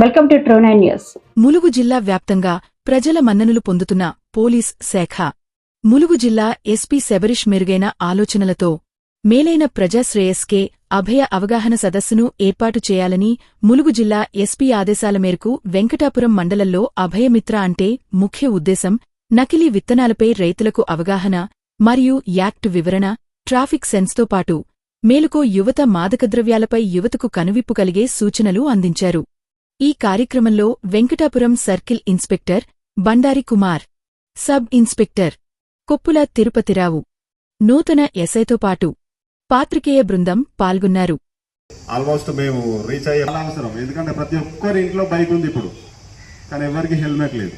Welcome to true nine news Mulugu జిల్లా వ్యాప్తంగా ప్రజల మన్ననలు పొందుతున్న పోలీస్ శాఖ. ములుగు జిల్లా ఎస్పీ శబరిష్ మెరుగైన ఆలోచనలతో మేలైన ప్రజాశ్రేయస్కే అభయ అవగాహన సదస్సును ఏర్పాటు చేయాలని ములుగు జిల్లా ఎస్పీ ఆదేశాల మేరకు వెంకటాపురం మండలంలో అభయమిత్ర అంటే ముఖ్య ఉద్దేశం నకిలీ విత్తనాలపై రైతులకు అవగాహన మరియు యాక్ట్ వివరణ ట్రాఫిక్ సెన్స్తో పాటు మేలుకో యువత మాదకద్రవ్యాలపై యువతకు కనువిప్పు కలిగే సూచనలు అందించారు. ఈ కార్యక్రమంలో Venkatapuram circle inspector Bandari Kumar sub inspector Koppula Tirupathirao నూతన ఎస్ఐతో పాటు పాత్రికేయ బృందం పాల్గొన్నారు. ఆల్మోస్ట్ మేము రీచ్ అయ్యే అవసరం. ఎందుకంటే ప్రతి ఒక్కరి ఇంట్లో బైక్ ఉంది ఇప్పుడు. కానీ ఎవరికి హెల్మెట్ లేదు.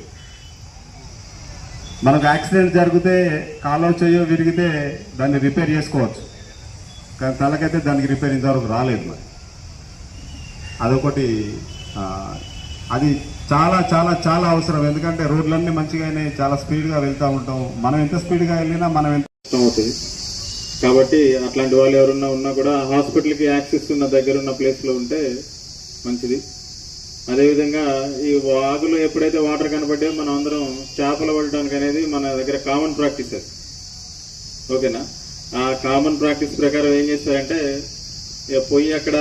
మనకు యాక్సిడెంట్ జరిగితే కాలో చెయ్యో విరిగితే దాన్ని రిపేర్ చేసుకోవచ్చు. కానీ తలకైతే దానికి రిపేర్ ఇంతవరకు రాలేదు మరి. అదొకటి అది చాలా చాలా చాలా అవసరం. ఎందుకంటే రోడ్లన్నీ మంచిగానే చాలా స్పీడ్గా వెళ్తూ ఉంటాం. మనం ఎంత స్పీడ్గా వెళ్ళినా మనం ఎంత అవుతుంది. కాబట్టి అట్లాంటి వాళ్ళు ఎవరున్నా ఉన్నా కూడా హాస్పిటల్కి యాక్సెస్ ఉన్న దగ్గర ఉన్న ప్లేస్లో ఉంటే మంచిది. అదేవిధంగా ఈ వాగులో ఎప్పుడైతే వాటర్ కనపడ్డాయో మనం అందరం చేపలు పడటానికి అనేది మన దగ్గర కామన్ ప్రాక్టీస్ అది ఓకేనా? ఆ కామన్ ప్రాక్టీస్ ప్రకారం ఏం చేస్తారంటే పోయి అక్కడ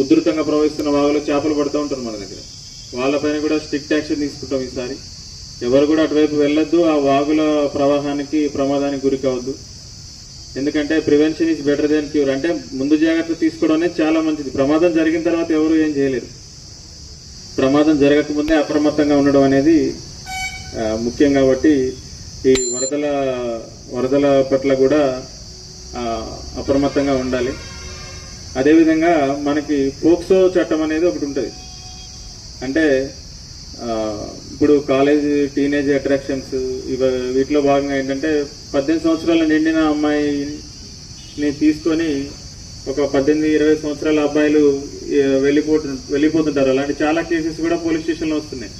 ఉధృతంగా ప్రవహిస్తున్న వాగులో చేపలు పడుతూ ఉంటారు మన దగ్గర. వాళ్ళపైన కూడా స్ట్రిక్ట్ యాక్షన్ తీసుకుంటాం ఈసారి. ఎవరు కూడా అటువైపు వెళ్ళొద్దు ఆ వాగుల ప్రవాహానికి ప్రమాదానికి గురి కావద్దు. ఎందుకంటే prevention is better then cure. అంటే ముందు జాగ్రత్త తీసుకోవడం అనేది చాలా మంచిది. ప్రమాదం జరిగిన తర్వాత ఎవరు ఏం చేయలేరు. ప్రమాదం జరగకముందే అప్రమత్తంగా ఉండడం అనేది ముఖ్యం కాబట్టి ఈ వరదల వరదల పట్ల కూడా అప్రమత్తంగా ఉండాలి. అదేవిధంగా మనకి పోక్సో చట్టం అనేది ఒకటి ఉంటుంది. అంటే ఇప్పుడు కాలేజ్ టీనేజ్ అట్రాక్షన్స్ ఇవ వీటిలో భాగంగా ఏంటంటే పద్దెనిమిది సంవత్సరాలు నిండిన అమ్మాయిని తీసుకొని ఒక పద్దెనిమిది ఇరవై సంవత్సరాల అబ్బాయిలు వెళ్ళిపోతు వెళ్ళిపోతుంటారు. అలాంటి చాలా కేసెస్ కూడా పోలీస్ స్టేషన్లో వస్తున్నాయి.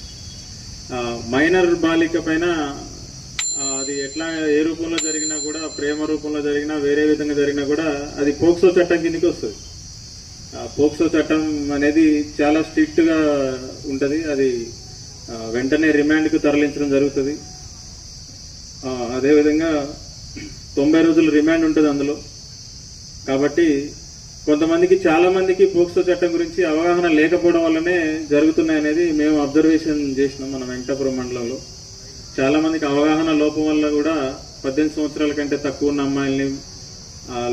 మైనర్ బాలిక పైన అది ఎట్లా ఏ రూపంలో ప్రేమ రూపంలో జరిగినా వేరే విధంగా జరిగినా కూడా అది పోక్సో చట్టం కిందకి వస్తుంది. ఆ, పోక్సో చట్టం అనేది చాలా స్ట్రిక్ట్గా ఉంటుంది. అది వెంటనే రిమాండ్కు తరలించడం జరుగుతుంది. అదేవిధంగా తొంభై రోజులు రిమాండ్ ఉంటుంది అందులో. కాబట్టి కొంతమందికి చాలామందికి పోక్సో చట్టం గురించి అవగాహన లేకపోవడం వల్లనే జరుగుతున్నాయి అనేది మేము అబ్జర్వేషన్ చేసినాం మన వెంకటాపురం మండలంలో. చాలామందికి అవగాహన లోపం వల్ల కూడా పద్దెనిమిది సంవత్సరాల కంటే తక్కువ ఉన్న అమ్మాయిల్ని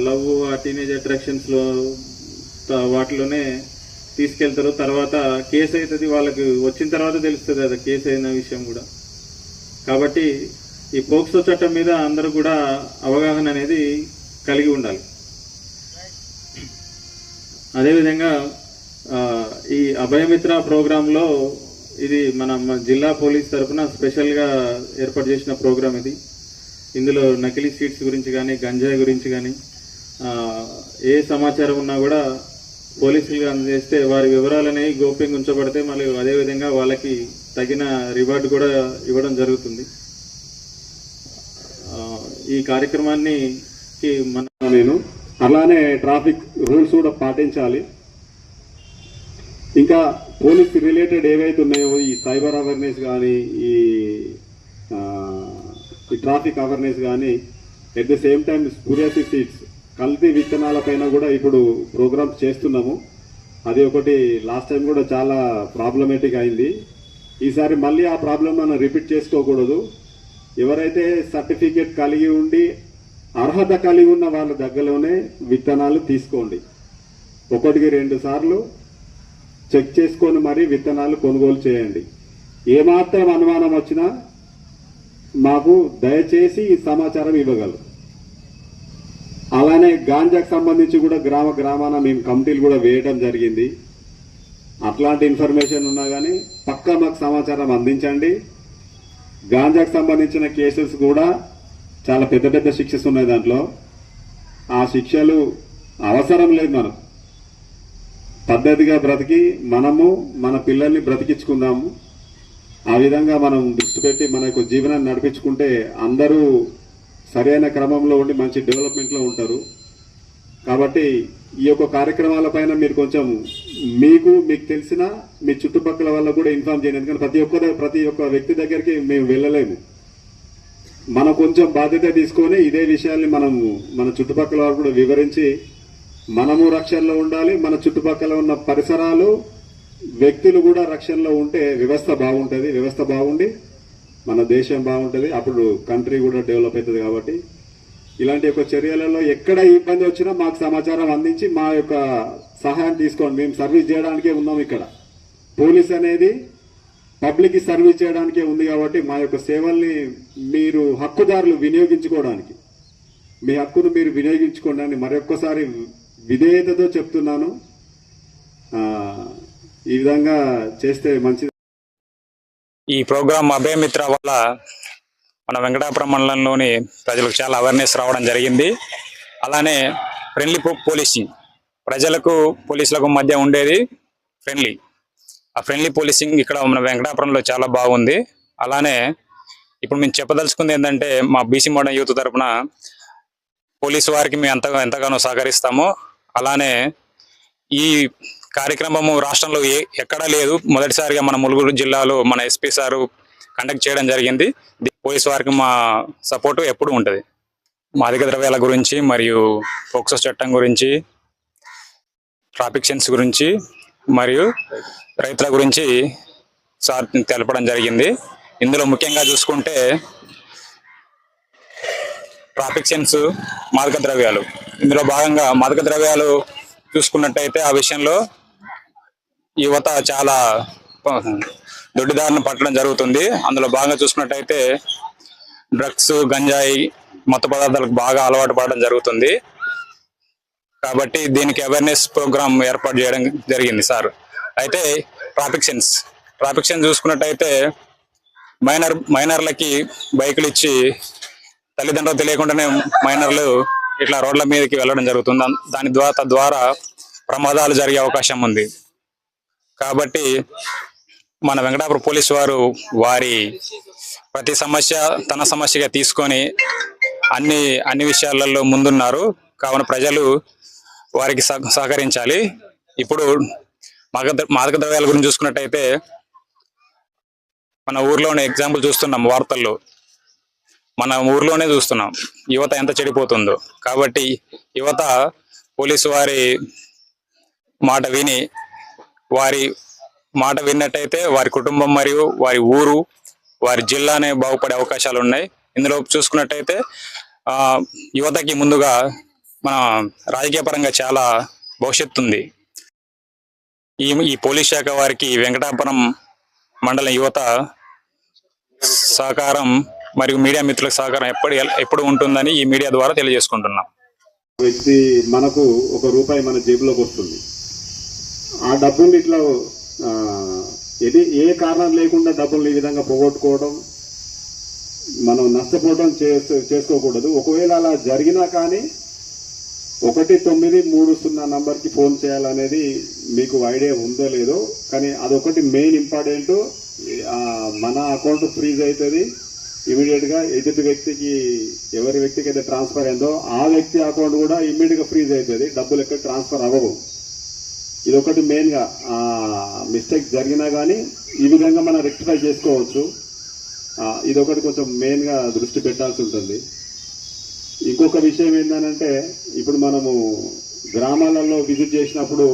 లవ్ ఆ టీనేజ్ అట్రాక్షన్స్లో వాటిలోనే తీసుకెళ్తారు. తర్వాత కేసు అవుతుంది వాళ్ళకి వచ్చిన తర్వాత తెలుస్తుంది అది కేసు అయిన విషయం కూడా. కాబట్టి ఈ పోక్సో చట్టం మీద అందరూ కూడా అవగాహన అనేది కలిగి ఉండాలి. అదేవిధంగా ఈ అభయమిత్ర ప్రోగ్రాంలో ఇది మన జిల్లా పోలీస్ తరఫున స్పెషల్గా ఏర్పాటు చేసిన ప్రోగ్రాం ఇది. ఇందులో నకిలీ సీట్స్ గురించి కానీ గంజాయి గురించి కానీ ఏ సమాచారం ఉన్నా కూడా పోలీసులుగా అందజేస్తే వారి వివరాలు అనేవి గోప్యంగా ఉంచబడితే మళ్ళీ అదేవిధంగా వాళ్ళకి తగిన రివార్డు కూడా ఇవ్వడం జరుగుతుంది. ఈ కార్యక్రమాన్ని మన నేను అలానే ట్రాఫిక్ రూల్స్ కూడా పాటించాలి. ఇంకా పోలీస్ రిలేటెడ్ ఏవైతే ఉన్నాయో ఈ సైబర్ అవేర్నెస్ కానీ ఈ ఈ ట్రాఫిక్ అవేర్నెస్ కానీ at the same time spurious seeds కల్తీ విత్తనాల పైన కూడా ఇప్పుడు ప్రోగ్రామ్స్ చేస్తున్నాము. అది ఒకటి లాస్ట్ టైం కూడా చాలా ప్రాబ్లమేటిక్ అయింది. ఈసారి మళ్ళీ ఆ ప్రాబ్లం మనం రిపీట్ చేసుకోకూడదు. ఎవరైతే సర్టిఫికేట్ కలిగి ఉండి అర్హత కలిగి ఉన్న వాళ్ళ దగ్గరలోనే విత్తనాలు తీసుకోండి. ఒకటికి రెండు సార్లు చెక్ చేసుకొని మరీ విత్తనాలు కొనుగోలు చేయండి. ఏమాత్రం అనుమానం వచ్చినా మాకు దయచేసి ఈ సమాచారం ఇవ్వగలరు. అలానే గాంజాకు సంబంధించి కూడా గ్రామ గ్రామాన మేము కమిటీలు కూడా వేయడం జరిగింది. అట్లాంటి ఇన్ఫర్మేషన్ ఉన్నా కానీ పక్కా మాకు సమాచారం అందించండి. గాంజాకు సంబంధించిన కేసెస్ కూడా చాలా పెద్ద పెద్ద శిక్షస్ ఉన్నాయి దాంట్లో. ఆ శిక్షలు అవసరం లేదు మనం పద్ధతిగా బ్రతికి మనము మన పిల్లల్ని బ్రతికించుకుందాము. ఆ విధంగా మనం దృష్టి పెట్టి మన యొక్క జీవనాన్ని నడిపించుకుంటే అందరూ సరైన క్రమంలో ఉండి మంచి డెవలప్మెంట్లో ఉంటారు. కాబట్టి ఈ యొక్క కార్యక్రమాల పైన మీరు కొంచెం మీకు మీకు తెలిసిన మీ చుట్టుపక్కల వల్ల కూడా ఇన్ఫార్మ్ చేయండి. ఎందుకంటే ప్రతి ఒక్క ప్రతి ఒక్క వ్యక్తి దగ్గరికి మేము వెళ్ళలేము. మనం కొంచెం బాధ్యత తీసుకొని ఇదే విషయాల్ని మనము మన చుట్టుపక్కల వారు కూడా వివరించి మనము రక్షణలో ఉండాలి. మన చుట్టుపక్కల ఉన్న పరిసరాలు వ్యక్తులు కూడా రక్షణలో ఉంటే వ్యవస్థ బాగుంటుంది వ్యవస్థ బాగుండి మన దేశం బాగుంటుంది అప్పుడు కంట్రీ కూడా డెవలప్ అవుతుంది కాబట్టి. ఇలాంటి యొక్క చర్యలలో ఎక్కడ ఇబ్బంది వచ్చినా మాకు సమాచారం అందించి మా యొక్క సహాయం తీసుకోండి మేము సర్వీస్ చేయడానికే ఉన్నాం ఇక్కడ. పోలీస్ అనేది పబ్లిక్కి సర్వీస్ చేయడానికే ఉంది కాబట్టి మా యొక్క సేవల్ని మీరు హక్కుదారులు వినియోగించుకోవడానికి మీ హక్కును మీరు వినియోగించుకోండి అని మరొక్కసారి విధేయతతో చెప్తున్నాను. ఈ విధంగా చేస్తే మంచిది. ఈ ప్రోగ్రాం అభయమిత్ర వల్ల మన వెంకటాపురం మండలంలోని ప్రజలకు చాలా అవేర్నెస్ రావడం జరిగింది. అలానే ఫ్రెండ్లీ పో- పోలీసింగ్ ప్రజలకు పోలీసులకు మధ్య ఉండేది ఫ్రెండ్లీ ఆ ఫ్రెండ్లీ పోలీసింగ్ ఇక్కడ మన వెంకటాపురంలో చాలా బాగుంది. అలానే ఇప్పుడు మేము చెప్పదలుచుకుంది ఏంటంటే మా బీసీ మోడల్ యూత్ తరఫున పోలీసు వారికి మేము ఎంతగా ఎంతగానో సహకరిస్తాము. అలానే ఈ కార్యక్రమము రాష్ట్రంలో ఏ ఎక్కడా లేదు. మొదటిసారిగా మన ములుగురు జిల్లాలో మన ఎస్పీ సారు కండక్ట్ చేయడం జరిగింది. పోలీస్ వారికి మా సపోర్టు ఎప్పుడు ఉంటుంది. మాదిక ద్రవ్యాల గురించి మరియు ఫోక్సో చట్టం గురించి ట్రాఫిక్ సెన్స్ గురించి మరియు రైతుల గురించి సార్ తెలపడం జరిగింది. ఇందులో ముఖ్యంగా చూసుకుంటే ట్రాఫిక్ సెన్స్ మాదక ద్రవ్యాలు. ఇందులో భాగంగా మాదక ద్రవ్యాలు చూసుకున్నట్టయితే ఆ విషయంలో యువత చాలా దొడ్డిదారిని పట్టడం జరుగుతుంది. అందులో భాగంగా చూసుకున్నట్టయితే డ్రగ్స్ గంజాయి మత్తు పదార్థాలకు బాగా అలవాటు పడడం జరుగుతుంది. కాబట్టి దీనికి అవేర్నెస్ ప్రోగ్రామ్ ఏర్పాటు చేయడం జరిగింది సార్. అయితే ట్రాఫిక్ సెన్స్ ట్రాఫిక్ సెన్స్ చూసుకున్నట్టయితే మైనర్ మైనర్లకి బైకులు ఇచ్చి తల్లిదండ్రులు తెలియకుండానే మైనర్లు ఇట్లా రోడ్ల మీదకి వెళ్ళడం జరుగుతుంది. దాని ద్వారా తద్వారా ప్రమాదాలు జరిగే అవకాశం ఉంది. కాబట్టి మన వెంకటాపురం పోలీసు వారు వారి ప్రతి సమస్య తన సమస్యగా తీసుకొని అన్ని అన్ని విషయాలలో ముందున్నారు. కావున ప్రజలు వారికి సహ- సహకరించాలి. ఇప్పుడు మాదక మాదక ద్రవ్యాల గురించి చూసుకున్నట్టయితే మన ఊర్లోనే ఎగ్జాంపుల్ చూస్తున్నాం వార్తల్లో. మన ఊర్లోనే చూస్తున్నాం. యువత ఎంత చెడిపోతుందో. కాబట్టి యువత పోలీసు వారి మాట విని వారి మాట విన్నట్టయితే వారి కుటుంబం మరియు వారి ఊరు వారి జిల్లానే బాగుపడే అవకాశాలు ఉన్నాయి. ఇందులో చూసుకున్నట్టయితే యువతకి ముందుగా మన రాజకీయ పరంగా చాలా భవిష్యత్తు ఉంది. ఈ ఈ పోలీస్ శాఖ వారికి వెంకటాపురం మండలం యువత సహకారం మరియు మీడియా మిత్రుల సహకారం ఎప్పుడు ఎప్పుడు ఉంటుందని ఈ మీడియా ద్వారా తెలియజేసుకుంటున్నాం. వ్యక్తి మనకు ఒక రూపాయి మన జేబులోకి వస్తుంది. ఆ డబ్బులు ఇట్లా ఏది ఇది ఏ కారణం లేకుండా డబ్బులు ఈ విధంగా పోగొట్టుకోవడం మనం నష్టపోవడం చేసుకోకూడదు. ఒకవేళ అలా జరిగినా కానీ ఒకటి తొమ్మిది మూడు సున్నా నంబర్కి ఫోన్ చేయాలనేది మీకు ఐడియా ఉందో లేదో కానీ అదొకటి మెయిన్ ఇంపార్టెంట్. మన అకౌంట్ ఫ్రీజ్ అవుతుంది. ఇమీడియట్గా ఎదుటి వ్యక్తికి ఎవరి వ్యక్తికి అయితే ట్రాన్స్ఫర్ అయిందో ఆ వ్యక్తి అకౌంట్ కూడా ఇమీడియట్గా ఫ్రీజ్ అవుతుంది. డబ్బులు ఎక్కడ ట్రాన్స్ఫర్ అవ్వవు. ఇదొకటి మెయిన్గా మిస్టేక్ జరిగినా కానీ ఈ విధంగా మనం రెక్టిఫై చేసుకోవచ్చు. ఇదొకటి కొంచెం మెయిన్గా దృష్టి పెట్టాల్సి ఉంటుంది. ఇంకొక విషయం ఏంటంటే ఇప్పుడు మనము గ్రామాలలో విజిట్ చేసినప్పుడు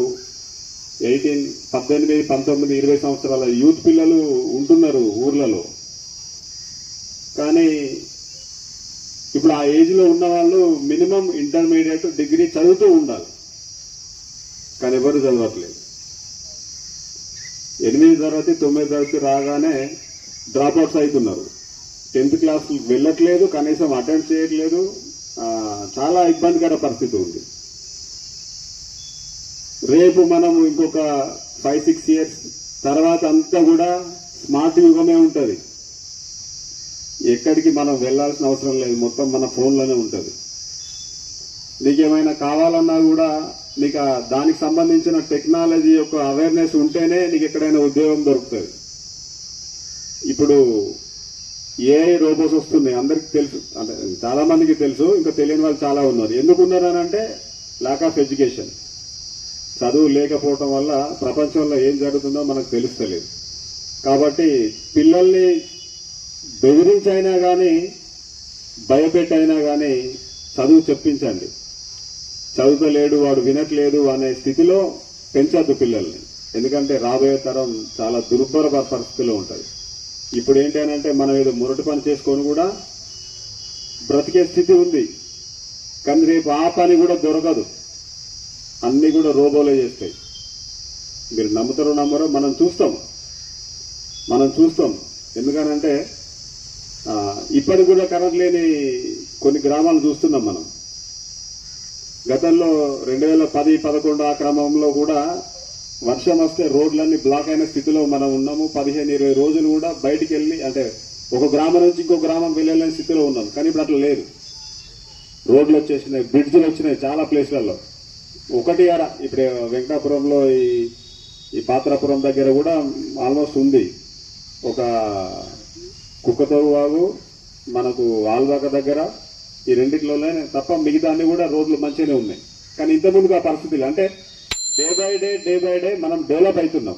ఎయిటీన్ పద్దెనిమిది పంతొమ్మిది ఇరవై సంవత్సరాల యూత్ పిల్లలు ఉంటున్నారు ఊర్లలో. కానీ ఇప్పుడు ఆ ఏజ్లో ఉన్న వాళ్ళు మినిమం ఇంటర్మీడియట్ డిగ్రీ చదువుతూ ఉండాలి. కానీ ఎవరు చదవట్లేదు. ఎనిమిది తరగతి తొమ్మిది తరగతి రాగానే డ్రాప్ అవుట్స్ అవుతున్నారు. టెన్త్ క్లాస్ వెళ్ళట్లేదు కనీసం అటెండ్ చేయట్లేదు. చాలా ఇబ్బందికర పరిస్థితి ఉంది. రేపు మనం ఇంకొక ఫైవ్ సిక్స్ ఇయర్స్ తర్వాత అంతా కూడా స్మార్ట్ యుగమే ఉంటుంది. ఎక్కడికి మనం వెళ్ళాల్సిన అవసరం లేదు. మొత్తం మన ఫోన్లోనే ఉంటుంది. నీకేమైనా కావాలన్నా కూడా నీకు దానికి సంబంధించిన టెక్నాలజీ యొక్క అవేర్నెస్ ఉంటేనే నీకు ఎక్కడైనా ఉద్యోగం దొరుకుతుంది. ఇప్పుడు ఏఐ రోబోస్ వస్తున్నాయి. అందరికి తెలుసు. అంటే చాలామందికి తెలుసు. ఇంకా తెలియని వాళ్ళు చాలా ఉన్నారు. ఎందుకున్నారు అని అంటే ల్యాక్ ఆఫ్ ఎడ్యుకేషన్ చదువు లేకపోవటం వల్ల ప్రపంచంలో ఏం జరుగుతుందో మనకు తెలుస్తలేదు. కాబట్టి పిల్లల్ని బెదిరించైనా కానీ భయపెట్టైనా కానీ చదువు చెప్పించండి. చదువుతలేడు వాడు వినట్లేదు అనే స్థితిలో పెంచద్దు పిల్లల్ని. ఎందుకంటే రాబోయే తరం చాలా దుర్భర పరిస్థితిలో ఉంటుంది. ఇప్పుడు ఏంటంటే మనం ఏదో మురటి పని చేసుకొని కూడా బ్రతికే స్థితి ఉంది. కానీ రేపు ఆ పని కూడా దొరకదు. అన్నీ కూడా రోబోలే చేస్తాయి. మీరు నమ్ముతారో నమ్మరో మనం చూస్తాం. మనం చూస్తాం. ఎందుకనంటే ఇప్పటికి కూడా కరెంట్ లేని కొన్ని గ్రామాలు చూస్తున్నాం మనం. గతంలో రెండు వేల పది పదకొండు ఆ క్రమంలో కూడా వర్షం వస్తే రోడ్లన్నీ బ్లాక్ అయిన స్థితిలో మనం ఉన్నాము. పదిహేను ఇరవై రోజులు కూడా బయటికి వెళ్ళి అంటే ఒక గ్రామం నుంచి ఇంకో గ్రామం వెళ్ళలేని స్థితిలో ఉన్నాం. కానీ ఇప్పుడు అట్లా లేదు. రోడ్లు వచ్చేసినాయి బ్రిడ్జ్లు వచ్చినాయి చాలా ప్లేస్లలో. ఒకటి అర ఇప్పుడు వెంకటాపురంలో ఈ ఈ పాత్రాపురం దగ్గర కూడా ఆల్మోస్ట్ ఉంది. ఒక కుక్కతో వాగు మనకు ఆల్వాక దగ్గర ఈ రెండిట్లోనే తప్ప మిగతా అన్ని కూడా రోడ్లు మంచిగానే ఉన్నాయి. కానీ ఇంతకుముందుకు ఆ పరిస్థితులు అంటే day by day day by day మనం డెవలప్ అవుతున్నాం.